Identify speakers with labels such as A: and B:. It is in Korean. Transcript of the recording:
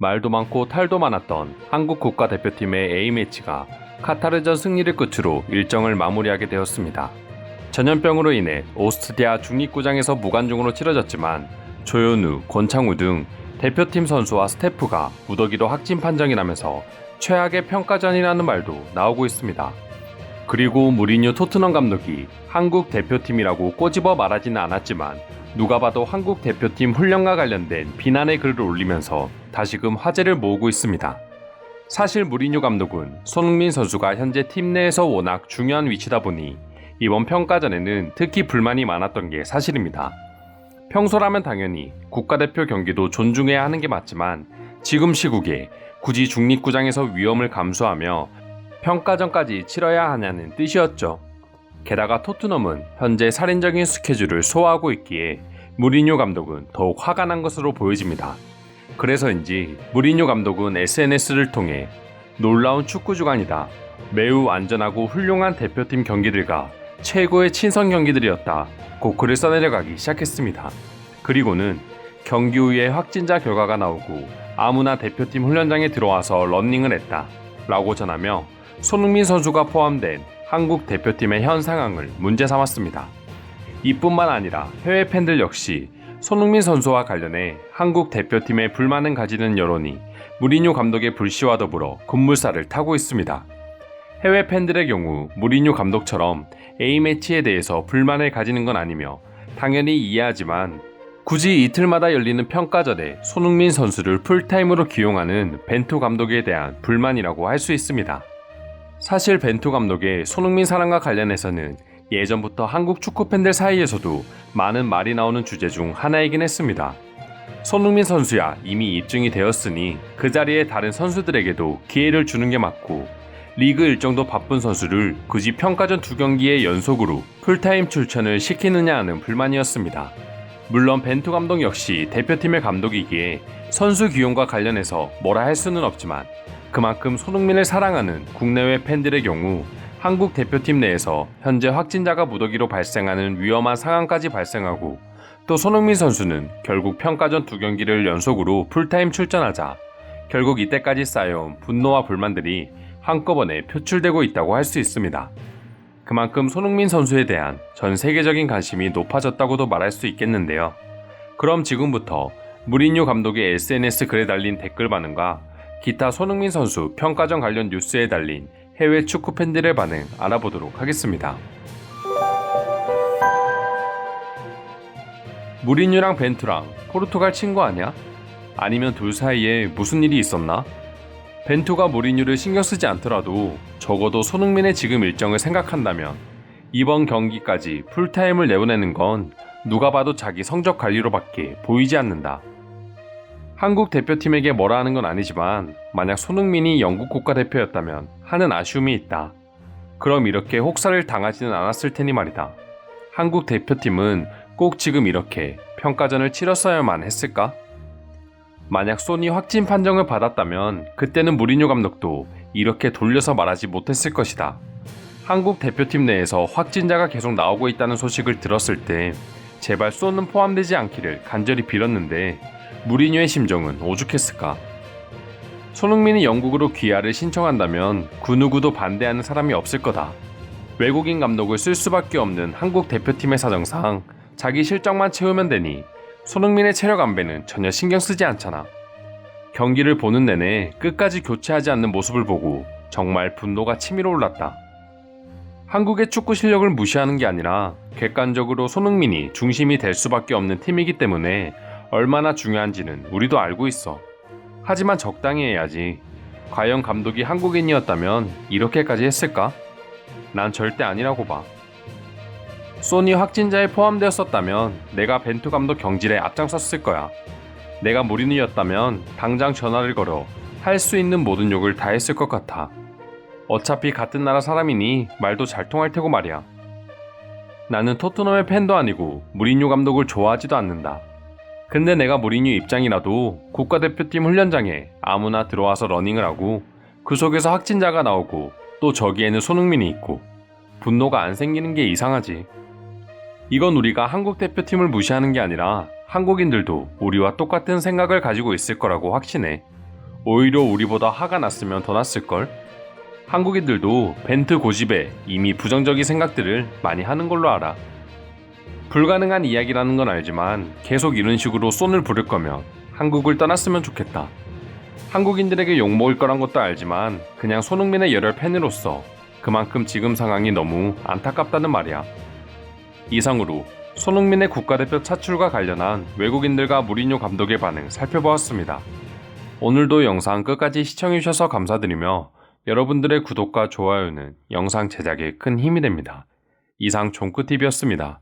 A: 말도 많고 탈도 많았던 한국 국가대표팀의 A매치가 카타르전 승리를 끝으로 일정을 마무리하게 되었습니다. 전염병으로 인해 오스트리아 중립구장에서 무관중으로 치러졌지만 조현우, 권창우 등 대표팀 선수와 스태프가 무더기로 확진 판정이라면서 최악의 평가전이라는 말도 나오고 있습니다. 그리고 무리뉴 토트넘 감독이 한국 대표팀이라고 꼬집어 말하지는 않았지만 누가 봐도 한국 대표팀 훈련과 관련된 비난의 글을 올리면서 다시금 화제를 모으고 있습니다. 사실 무리뉴 감독은 손흥민 선수가 현재 팀 내에서 워낙 중요한 위치다 보니 이번 평가전에는 특히 불만이 많았던 게 사실입니다. 평소라면 당연히 국가대표 경기도 존중해야 하는 게 맞지만 지금 시국에 굳이 중립구장에서 위험을 감수하며 평가전까지 치러야 하냐는 뜻이었죠. 게다가 토트넘은 현재 살인적인 스케줄을 소화하고 있기에 무리뉴 감독은 더욱 화가 난 것으로 보여집니다. 그래서인지 무리뉴 감독은 SNS를 통해 놀라운 축구 주간이다. 매우 안전하고 훌륭한 대표팀 경기들과 최고의 친선 경기들이었다. 고 글을 써내려가기 시작했습니다. 그리고는 경기 후에 확진자 결과가 나오고 아무나 대표팀 훈련장에 들어와서 런닝을 했다. 라고 전하며 손흥민 선수가 포함된 한국 대표팀의 현 상황을 문제 삼았습니다. 이뿐만 아니라 해외 팬들 역시 손흥민 선수와 관련해 한국 대표팀에 불만을 가지는 여론이 무리뉴 감독의 불씨와 더불어 급물살을 타고 있습니다. 해외 팬들의 경우 무리뉴 감독처럼 A매치에 대해서 불만을 가지는 건 아니며 당연히 이해하지만 굳이 이틀마다 열리는 평가전에 손흥민 선수를 풀타임으로 기용하는 벤투 감독에 대한 불만이라고 할 수 있습니다. 사실 벤투 감독의 손흥민 사랑과 관련해서는 예전부터 한국 축구 팬들 사이에서도 많은 말이 나오는 주제 중 하나이긴 했습니다. 손흥민 선수야 이미 입증이 되었으니 그 자리에 다른 선수들에게도 기회를 주는 게 맞고 리그 일정도 바쁜 선수를 굳이 평가전 두 경기의 연속으로 풀타임 출전을 시키느냐 하는 불만이었습니다. 물론 벤투 감독 역시 대표팀의 감독이기에 선수 기용과 관련해서 뭐라 할 수는 없지만 그만큼 손흥민을 사랑하는 국내외 팬들의 경우 한국 대표팀 내에서 현재 확진자가 무더기로 발생하는 위험한 상황까지 발생하고 또 손흥민 선수는 결국 평가전 두 경기를 연속으로 풀타임 출전하자 결국 이때까지 쌓여온 분노와 불만들이 한꺼번에 표출되고 있다고 할 수 있습니다. 그만큼 손흥민 선수에 대한 전 세계적인 관심이 높아졌다고도 말할 수 있겠는데요. 그럼 지금부터 무리뉴 감독의 SNS 글에 달린 댓글 반응과 기타 손흥민 선수 평가전 관련 뉴스에 달린 해외 축구 팬들의 반응 알아보도록 하겠습니다. 무리뉴랑 벤투랑 포르투갈 친구 아니야? 아니면 둘 사이에 무슨 일이 있었나? 벤투가 무리뉴를 신경 쓰지 않더라도 적어도 손흥민의 지금 일정을 생각한다면 이번 경기까지 풀타임을 내보내는 건 누가 봐도 자기 성적 관리로밖에 보이지 않는다. 한국 대표팀에게 뭐라 하는 건 아니지만 만약 손흥민이 영국 국가대표였다면 하는 아쉬움이 있다. 그럼 이렇게 혹사를 당하지는 않았을 테니 말이다. 한국 대표팀은 꼭 지금 이렇게 평가전을 치렀어야만 했을까? 만약 소니 확진 판정을 받았다면 그때는 무리뉴 감독도 이렇게 돌려서 말하지 못했을 것이다. 한국 대표팀 내에서 확진자가 계속 나오고 있다는 소식을 들었을 때 제발 쏘는 포함되지 않기를 간절히 빌었는데 무리뉴의 심정은 오죽했을까? 손흥민이 영국으로 귀화를 신청한다면 그 누구도 반대하는 사람이 없을 거다. 외국인 감독을 쓸 수밖에 없는 한국 대표팀의 사정상 자기 실적만 채우면 되니 손흥민의 체력 안배는 전혀 신경 쓰지 않잖아. 경기를 보는 내내 끝까지 교체하지 않는 모습을 보고 정말 분노가 치밀어 올랐다. 한국의 축구 실력을 무시하는 게 아니라 객관적으로 손흥민이 중심이 될 수밖에 없는 팀이기 때문에 얼마나 중요한지는 우리도 알고 있어. 하지만 적당히 해야지. 과연 감독이 한국인이었다면 이렇게까지 했을까? 난 절대 아니라고 봐. 소니 확진자에 포함되었었다면 내가 벤투 감독 경질에 앞장섰을 거야. 내가 무리뉴였다면 당장 전화를 걸어 할 수 있는 모든 욕을 다 했을 것 같아. 어차피 같은 나라 사람이니 말도 잘 통할 테고 말이야. 나는 토트넘의 팬도 아니고 무리뉴 감독을 좋아하지도 않는다. 근데 내가 무리뉴 입장이라도 국가대표팀 훈련장에 아무나 들어와서 러닝을 하고 그 속에서 확진자가 나오고 또 저기에는 손흥민이 있고 분노가 안 생기는 게 이상하지. 이건 우리가 한국 대표팀을 무시하는 게 아니라 한국인들도 우리와 똑같은 생각을 가지고 있을 거라고 확신해. 오히려 우리보다 화가 났으면 더 났을걸? 한국인들도 벤트 고집에 이미 부정적인 생각들을 많이 하는 걸로 알아. 불가능한 이야기라는 건 알지만 계속 이런 식으로 손을 부를 거면 한국을 떠났으면 좋겠다. 한국인들에게 욕먹을 거란 것도 알지만 그냥 손흥민의 열혈 팬으로서 그만큼 지금 상황이 너무 안타깝다는 말이야. 이상으로 손흥민의 국가대표 차출과 관련한 외국인들과 무리뉴 감독의 반응 살펴보았습니다. 오늘도 영상 끝까지 시청해주셔서 감사드리며 여러분들의 구독과 좋아요는 영상 제작에 큰 힘이 됩니다. 이상 종크TV였습니다.